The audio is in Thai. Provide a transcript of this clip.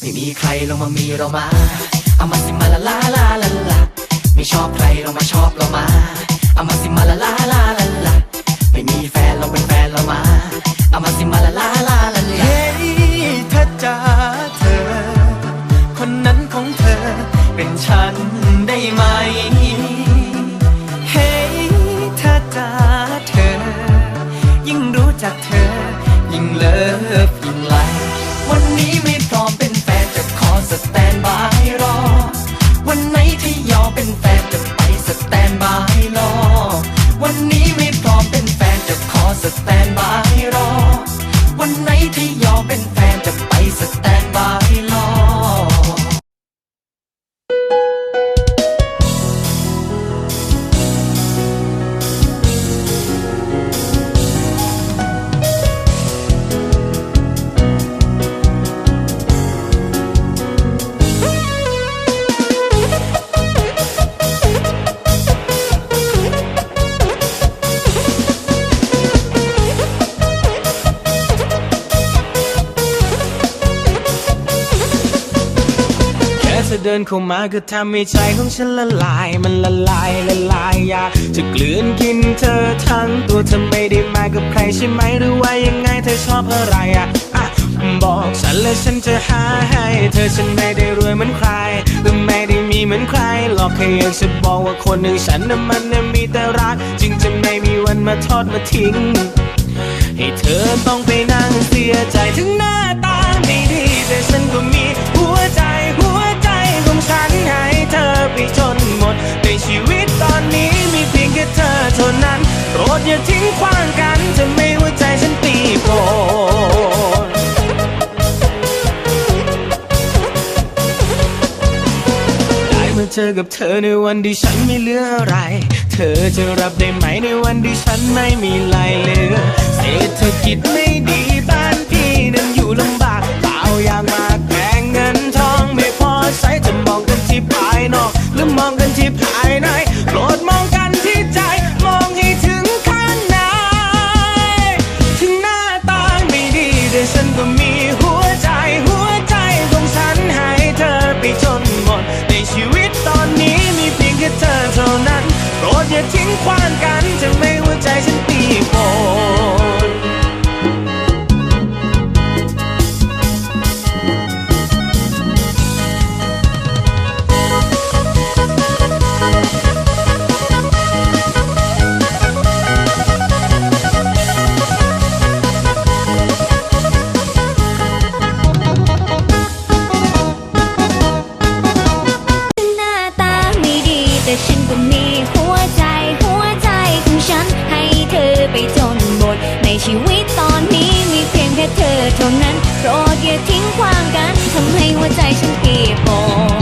ไม่มีใครลงมามีเรามา เอามาสิมาละลาลาลาลาไม่ชอบใครลงมาชอบเรามา เอามาสิมาละลาลาลาลาไม่มีแฟนลงเป็นแฟนเรามา เอามาสิมาละลาลาลาลาเฮ้ยเธอจ๋าเธอ คนนั้นของเธอ เป็นฉันได้ไหม สแตนบายรอ วันไหนที่ยอมเป็น เธอเดินเข้ามาก็ทำให้ใจของฉันละลาย มันละลายละลายอยากจะกลืนกินเธอทั้งตัวเธอไม่ได้มากับใครใช่ไหมหรือว่ายังไงเธอชอบอะไรอะอะบอกฉันและฉันจะหาให้ เธอฉันไม่ได้รวยเหมือนใครหรือไม่ได้มีเหมือนใครหรอกแค่อยากจะบอกว่าคนหนึ่างฉันน่ะมันน่ะมีแต่รัก จึงจะไม่มีวันมาทอดมาทิ้ง ให้เธอต้องไปนั่ อย่าทิ้งขว้างกันจะไม่หัวใจฉันตีโกนได้มาเจอกับเธอในวันที่ฉันไม่เหลืออะไร เธอจะรับได้ไหมในวันที่ฉันไม่มีไหลเหลือเศรษฐกิจไม่ดีบ้านพี่นั้นอยู่ลำบากเปล่าอยางมาแพงเงินทองไม่พอใช้จะมองกันที่ภายนอกหรือมองกันที่ภาย อย่าทิ้งขว้างกันจะไม่หัวใจฉันตีโกนหน้าตาไม่ดีแต่ฉันก็มี ชีวิตตอนนี้มีเพียงแค่เธอเท่านั้นโปรดอย่าทิ้งความกันทำให้หัวใจฉันเปียกปอน